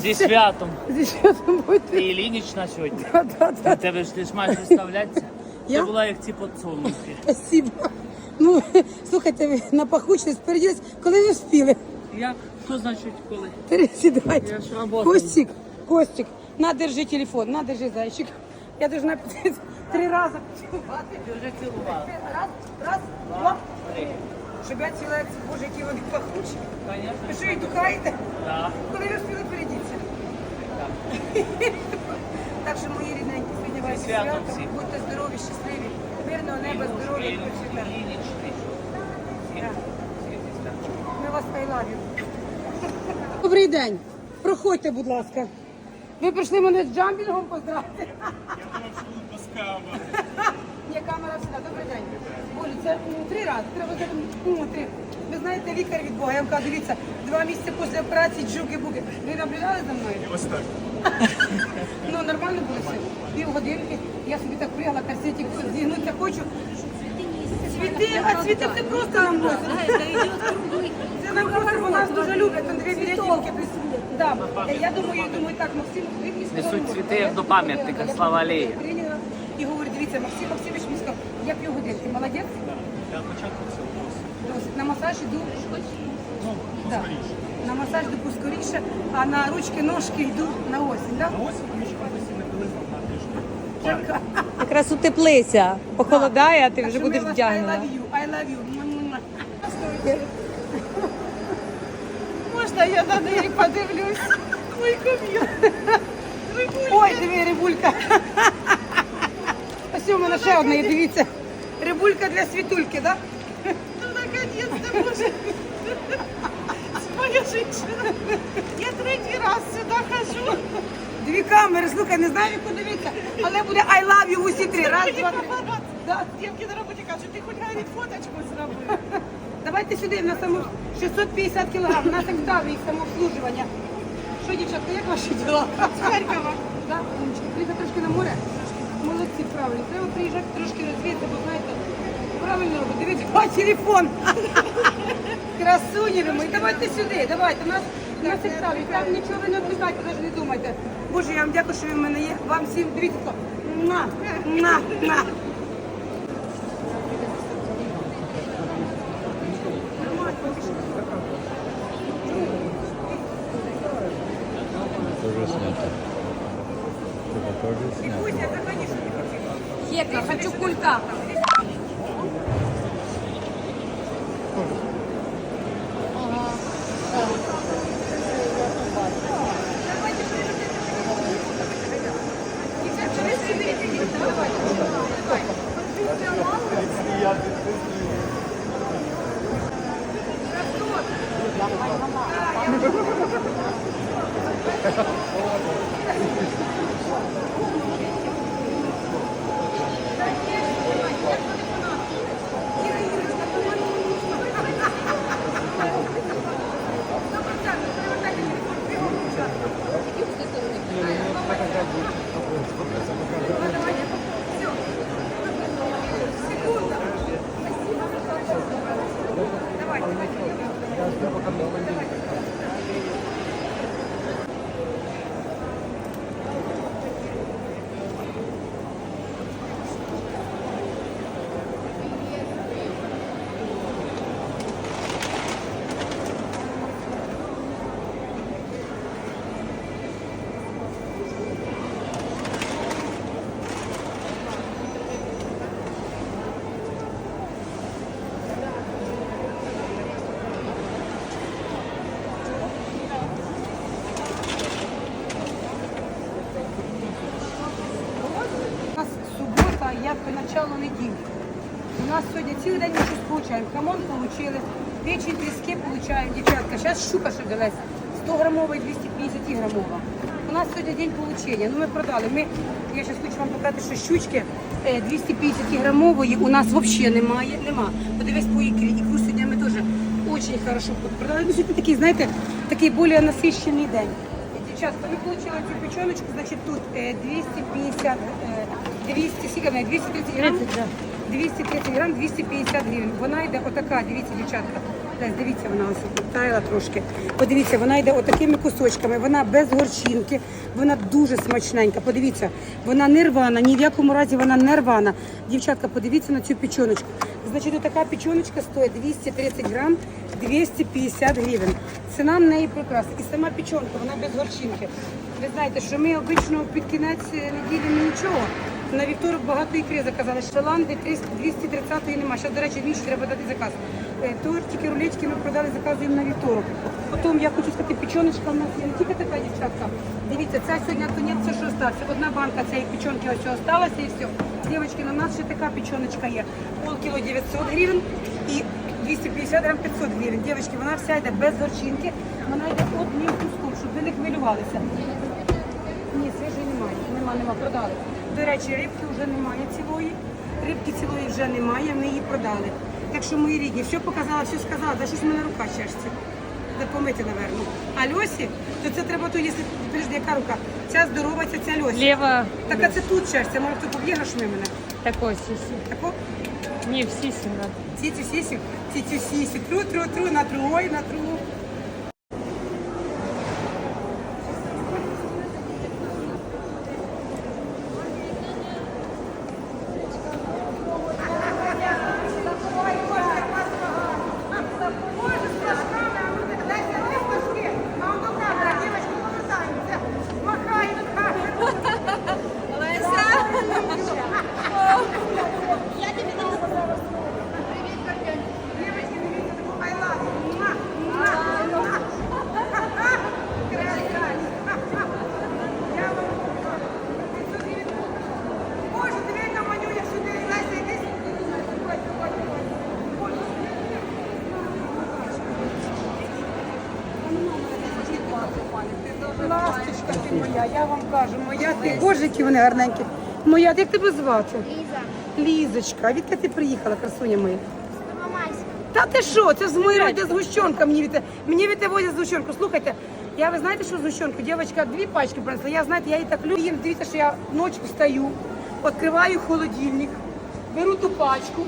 Зі святом. Зі святом Ти будьте. Ілінічна сьогодні. Да, да, да. Ти тебе ж ти ж маєш виставлятися. Я? Ти була як ці подсолнухи. Спасибо. Ну, слухайте, ви на пахучність переділись, коли ви встигли. Як? Хто значить коли? Тересі, давайте. Я ж работаю. Костик, Костик, на, держи телефон, на, держи зайчик. Я должна три рази поцілувати. Ти вже цілувала. Раз, раз, два. Три. Щоб я ціла, боже, які вони пахучі. Ви що, і духаєте? Так. Коли ви встигли передіться? Так що, мої рідненькі, сьогодні вас свято. Будьте здорові, щасливі, мирного неба, здоров'я і процвітання. Ми вас I. Добрий день. Проходьте, будь ласка. Ви прийшли мене з джампінгом поздравити. Ні, камера сюди. Добрий день. Це три рази. Треба сказати, три. Ви знаєте, лікар від Бога. Я вам кажу, дивіться, два місяці після операції джуки-буки. Ви наблюдали за мною? Ось так. Ну, нормально було все. Пів годинки. Я собі так пригла, касетик зігнутися хочу. Цвіти, а цвіти це просто нам носять. Це нам просто, бо нас дуже люблять, там дві білетівки присутні. Да. Я думаю, я думаю, так, Максим, ви Несуть цвіти, як до пам'ятника, слава алеї. І говорю, дивіться, Максим Максимович мені сказав, я п'ю годинки, молодець. Я спочатку це досить. Досить. На масаж іду Ну, да. на масаж йду поскоріше, а на ручки, ножки йду на осінь. Да? на ось тому що професійна білизна на тиждень. Якраз утеплися, похолодає, а ти Так вже будеш вдягнена. I love you, I love you. Можна я на неї подивлюсь? Ой. Ой, диви, рибулька. Ось у мене ще одна дивіться. Рибулька для світульки, так? Ну, наконец-то, боже. Моя женщина. Я третій раз сюди хожу. Дві камери, слухай, не знаю, яку дивитися, але буде I love you усі три. Раз, два, три. Да. Дівки на роботі кажуть, ти хоч навіть фоточку зроби. Давайте сюди, на саму 650 кілограм, у нас так вдав їх самообслужування. Що, дівчатка, як ваші діла? З Харкова. Да? Приїхати трошки на море? Молодці, правильно. Треба приїжджати трошки розвіяти, бо знаєте, правильно робити. Дивіться, о, телефон. Красуні ми. давайте сюди, давайте. У нас, на як там, нічого ви не відвлекайте, навіть не думайте. Боже, я вам дякую, що ви в мене є. Вам всім, дивіться, на, на, на. Хека, хочу кулька. У нас субота, як би начало неділі. У нас сьогодні цілий день ми щось. Хамон получили, печень тріски получаємо, дівчатка. Зараз щука ще взялась. 100 грамова і 250 грамова. У нас сьогодні день получення. Ну ми продали. Ми, я зараз хочу вам показати, що щучки е, 250 грамової у нас взагалі немає. Нема. Подивись по ікрі. Ікру сьогодні ми теж дуже хорошо продали. Ну, сьогодні такий, знаєте, такий більш насищений день. Дівчатка, ми отримали цю печеночку, значить тут е, 250, е, 200, скільки вона, 230 грам? 230 грам, 250 гривень. Вона йде отака, дивіться, дівчатка. Десь дивіться, вона ось підтаяла трошки. Подивіться, вона йде отакими кусочками, вона без горчинки, вона дуже смачненька. Подивіться, вона не рвана, ні в якому разі вона не рвана. Дівчатка, подивіться на цю печоночку. Значить, така печоночка стоїть 230 грам, 250 гривень. Ціна в неї прекрасна. І сама печонка, вона без горчинки. Ви знаєте, що ми обично під кінець е, неділі нічого. На вівторок багато ікри заказали. Шаланди 230-ї нема. Ще, до речі, в треба дати заказ. Е, Тортики, рулетики ми продали, заказуємо на вівторок. Потім я хочу сказати, печоночка в нас є не тільки така дівчатка. Дивіться, ця сьогодні конець, це що стався. Одна банка цієї печонки ось осталася і все. Дівчатки, на нас ще така печоночка є. Полкіло 900 гривень і 250 грам 500 гривень. Дівчатки, вона вся йде без горчинки, вона йде одним куском, щоб ви не хвилювалися. Ні, свіжої немає. Нема, нема, продали. До речі, рибки вже немає цілої. Рибки цілої вже немає, ми її продали. Так що мої рідні, все показала, все сказала, да щось в мене рука. Де помити, напевно. А Льосі, то це треба то, якщо подожди, яка рука? Ця здорова, ця ця Льосі. Лєва Так а це тут чешеться, може ти поб'єш ми мене. такой сісі. Тако? Ні, в сісі надо. Ці-ці сісі, ці-ці сісі, тру, тру, тру, на тру, ой, на тру. Боже, диви на манюня сюди, Леся, іди сюди. Ой, ой, ой. Ласточка ти моя, я вам кажу, ти. Боже, які вони гарненькі. Моя, як тебе звати? Ліза, Лізочка, а відки ти приїхала, красуня моя? Та ти що? Це з моєї роді згущенка мені від мені від возять згущенку. Слухайте, я ви знаєте, що згущенку? Дівчинка дві пачки принесла. Я знаєте, я її так люблю. Їм дивіться, що я ночі встаю, відкриваю холодильник, беру ту пачку,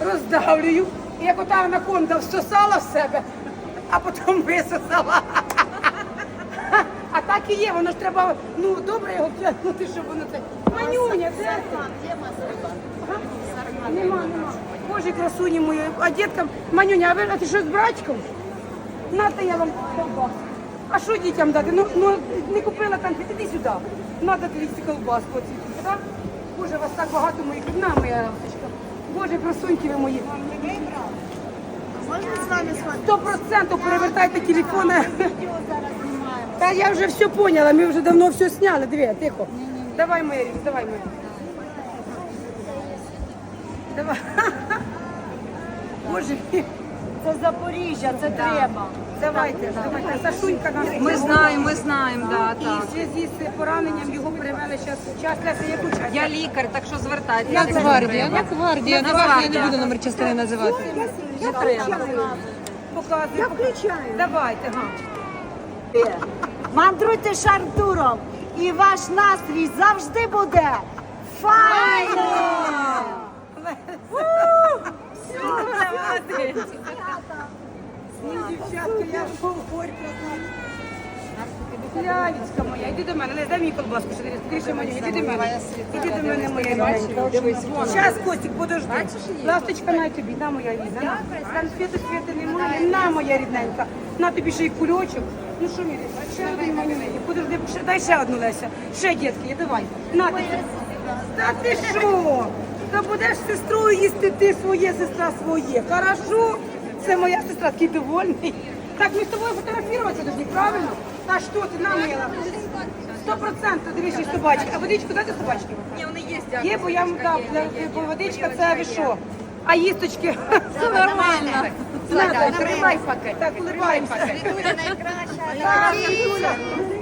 роздавлюю, і як ота анаконда всосала в себе, а потім висосала. Так і є, воно ж треба ну добре його втягнути, щоб воно це. Манюня, де? Ага. Нема, нема. Боже, красуні мої. А діткам, Манюня, а ви а ти що з братиком? Нате я вам колбаску. А що дітям дати? Ну, ну не купила конфет, іди сюди. Надо тобі цю колбаску. оцю, так? Боже, вас так багато моїх. На, моя ласточка. Боже, красуньки ви мої. Сто процентів перевертайте телефони. Та я вже все поняла, ми вже давно все сняли. Диви, тихо. Давай, моя Ріс, давай, моя. Давай. Боже, Це Запоріжжя, це треба. давайте, давайте. Сашунька нас. Ми знаємо, ми знаємо, да, І так. в зв'язку з пораненням його перевели зараз. Час Леся, яку час? Я лікар, так що звертайтеся. Нацгвардія, Нацгвардія. Не важливо, я не буду номер частини називати. Не треба. Показуй. Я включаю. Давайте, га. Мандруйте шардуром, і ваш настрій завжди буде файно! Лялечка моя, іди до мене, Лесь, дай мені колбаску, що ти скоріше мені, іди до мене. Іди до мене, моя рідненька. Зараз, Костік, подожди. Ласточка, на тобі, на моя рідна. Конфети, світи немає, на моя рідненька. На тобі ще й кульочок. Ну що, мені, ще один малюнок. Подожди, ще- дай ще одну, Леся. Ще, дітки, є, давай. На тобі. Та ти що? Та будеш з сестрою їсти ти своє, сестра своє. Хорошо? Це моя сестра, такий довольний. Так, ми з тобою фотографуватися повинні, правильно? А що ти на моя? Сто процентів, дивись, і собачки. А водичку дати собачки? Ні, вони є. Є, бо я вам дав, для- бо водичка це ви що? А їсточки? Все нормально. Тримай пакет. Так, улыбаємося. Світуля найкраща.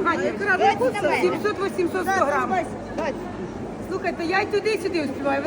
Ганя, якраз 700-800 100 грам. Слухайте, я й туди і сюди успіваю.